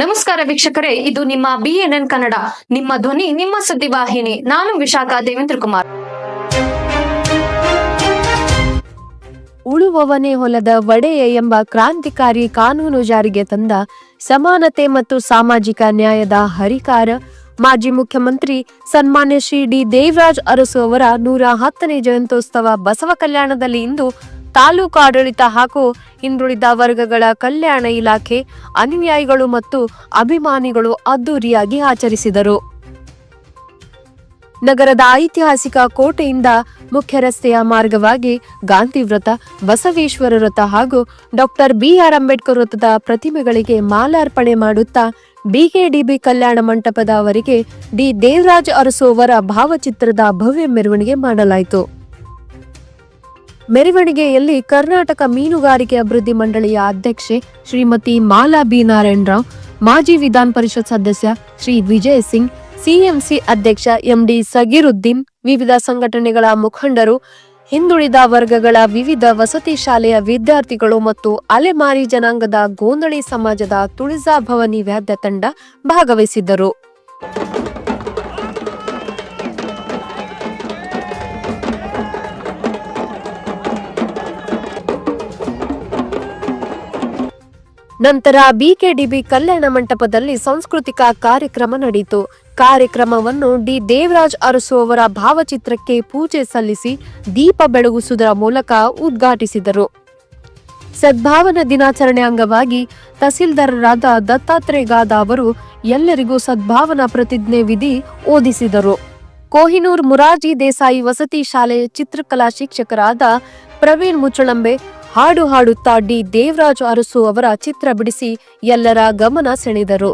ನಮಸ್ಕಾರ ವೀಕ್ಷಕರೇ, ಇದು ನಿಮ್ಮ ಬಿಎನ್ಎನ್ ಕನ್ನಡ, ನಿಮ್ಮ ಧ್ವನಿ, ನಿಮ್ಮ ಸುದ್ದಿವಾಹಿನಿ ನಾನು ವಿಶಾಖ ದೇವೇಂದ್ರ ಕುಮಾರ್. ಉಳುವವನೇ ಹೊಲದ ಒಡೆಯ ಎಂಬ ಕ್ರಾಂತಿಕಾರಿ ಕಾನೂನು ಜಾರಿಗೆ ತಂದ ಸಮಾನತೆ ಮತ್ತು ಸಾಮಾಜಿಕ ನ್ಯಾಯದ ಹರಿಕಾರ, ಮಾಜಿ ಮುಖ್ಯಮಂತ್ರಿ ಸನ್ಮಾನ್ಯ ಶ್ರೀ ಡಿ ದೇವರಾಜ್ ಅರಸು ಅವರ ನೂರ ಹತ್ತನೇ ಜಯಂತ್ಯೋತ್ಸವ ಬಸವ ಕಲ್ಯಾಣದಲ್ಲಿ ಇಂದು ತಾಲೂಕು ಆಡಳಿತ ಹಾಗೂ ಹಿಂದುಳಿದ ವರ್ಗಗಳ ಕಲ್ಯಾಣ ಇಲಾಖೆ ಅನುಯಾಯಿಗಳು ಮತ್ತು ಅಭಿಮಾನಿಗಳು ಅದ್ದೂರಿಯಾಗಿ ಆಚರಿಸಿದರು. ನಗರದ ಐತಿಹಾಸಿಕ ಕೋಟೆಯಿಂದ ಮುಖ್ಯ ರಸ್ತೆಯ ಮಾರ್ಗವಾಗಿ ಗಾಂಧಿ ವೃತ್ತ, ಬಸವೇಶ್ವರ ವೃತ್ತ ಹಾಗೂ ಡಾಕ್ಟರ್ ಬಿಆರ್ ಅಂಬೇಡ್ಕರ್ ವೃತ್ತದ ಪ್ರತಿಮೆಗಳಿಗೆ ಮಾಲಾರ್ಪಣೆ ಮಾಡುತ್ತಾ ಬಿಕೆಡಿಬಿ ಕಲ್ಯಾಣ ಮಂಟಪದವರಿಗೆ ಡಿ ದೇವರಾಜ್ ಅರಸೋವರ ಭಾವಚಿತ್ರದ ಭವ್ಯ ಮೆರವಣಿಗೆ ಮಾಡಲಾಯಿತು. ಮೆರವಣಿಗೆಯಲ್ಲಿ ಕರ್ನಾಟಕ ಮೀನುಗಾರಿಕೆ ಅಭಿವೃದ್ಧಿ ಮಂಡಳಿಯ ಅಧ್ಯಕ್ಷೆ ಶ್ರೀಮತಿ ಮಾಲಾ ಬಿ ನಾರಾಯಣರಾವ್ ಮಾಜಿ ವಿಧಾನ ಪರಿಷತ್ ಸದಸ್ಯ ಶ್ರೀ ವಿಜಯ್ ಸಿಂಗ್, ಸಿಎಂಸಿ ಅಧ್ಯಕ್ಷ ಎಂಡಿ ಸಗೀರುದ್ದೀನ್, ವಿವಿಧ ಸಂಘಟನೆಗಳ ಮುಖಂಡರು, ಹಿಂದುಳಿದ ವರ್ಗಗಳ ವಿವಿಧ ವಸತಿ ಶಾಲೆಯ ವಿದ್ಯಾರ್ಥಿಗಳು ಮತ್ತು ಅಲೆಮಾರಿ ಜನಾಂಗದ ಗೋಂದಳಿ ಸಮಾಜದ ತುಳಿಜಾ ಭವನಿ ವ್ಯಾಧ್ಯ ತಂಡ ಭಾಗವಹಿಸಿದ್ದರು. ನಂತರ ಬಿಕೆಡಿಬಿ ಕಲ್ಯಾಣ ಮಂಟಪದಲ್ಲಿ ಸಾಂಸ್ಕೃತಿಕ ಕಾರ್ಯಕ್ರಮ ನಡೆಯಿತು. ಕಾರ್ಯಕ್ರಮವನ್ನು ಡಿ ದೇವರಾಜ್ ಅರಸು ಅವರ ಭಾವಚಿತ್ರಕ್ಕೆ ಪೂಜೆ ಸಲ್ಲಿಸಿ ದೀಪ ಬೆಳಗಿಸುವುದರ ಮೂಲಕ ಉದ್ಘಾಟಿಸಿದರು. ಸದ್ಭಾವನಾ ದಿನಾಚರಣೆ ಅಂಗವಾಗಿ ತಹಸೀಲ್ದಾರರಾದ ದತ್ತಾತ್ರೇಯ ಗಾದ ಅವರು ಎಲ್ಲರಿಗೂ ಸದ್ಭಾವನಾ ಪ್ರತಿಜ್ಞೆ ವಿಧಿ ಓದಿಸಿದರು. ಕೋಹಿನೂರ್ ಮುರಾರ್ಜಿ ದೇಸಾಯಿ ವಸತಿ ಶಾಲೆ ಚಿತ್ರಕಲಾ ಶಿಕ್ಷಕರಾದ ಪ್ರವೀಣ್ ಮುಚ್ಚಳಂಬೆ ಹಾಡು ಹಾಡುತ್ತಾ ಡಿ ದೇವರಾಜು ಅರಸು ಅವರ ಚಿತ್ರ ಬಿಡಿಸಿ ಎಲ್ಲರ ಗಮನ ಸೆಳೆದರು.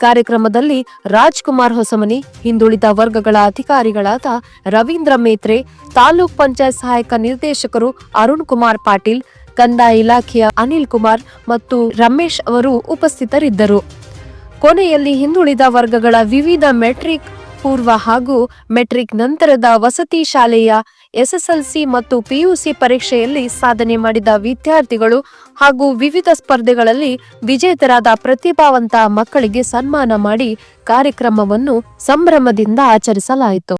ಕಾರ್ಯಕ್ರಮದಲ್ಲಿ ರಾಜ್ಕುಮಾರ್ ಹೊಸಮನಿ, ಹಿಂದುಳಿದ ವರ್ಗಗಳ ಅಧಿಕಾರಿಗಳಾದ ರವೀಂದ್ರ ಮೇತ್ರೆ, ತಾಲೂಕ್ ಪಂಚಾಯತ್ ಸಹಾಯಕ ನಿರ್ದೇಶಕರು ಅರುಣ್ ಕುಮಾರ್ ಪಾಟೀಲ್, ಕಂದಾಯ ಇಲಾಖೆಯ ಅನಿಲ್ ಕುಮಾರ್ ಮತ್ತು ರಮೇಶ್ ಅವರು ಉಪಸ್ಥಿತರಿದ್ದರು. ಕೊನೆಯಲ್ಲಿ ಹಿಂದುಳಿದ ವರ್ಗಗಳ ವಿವಿಧ ಮೆಟ್ರಿಕ್ ಪೂರ್ವ ಹಾಗೂ ಮೆಟ್ರಿಕ್ ನಂತರದ ವಸತಿ ಶಾಲೆಯ ಎಸ್ಎಸ್ಎಲ್ಸಿ ಮತ್ತು ಪಿಯುಸಿ ಪರೀಕ್ಷೆಯಲ್ಲಿ ಸಾಧನೆ ಮಾಡಿದ ವಿದ್ಯಾರ್ಥಿಗಳು ಹಾಗೂ ವಿವಿಧ ಸ್ಪರ್ಧೆಗಳಲ್ಲಿ ವಿಜೇತರಾದ ಪ್ರತಿಭಾವಂತ ಮಕ್ಕಳಿಗೆ ಸನ್ಮಾನ ಮಾಡಿ ಕಾರ್ಯಕ್ರಮವನ್ನು ಸಂಭ್ರಮದಿಂದ ಆಚರಿಸಲಾಯಿತು.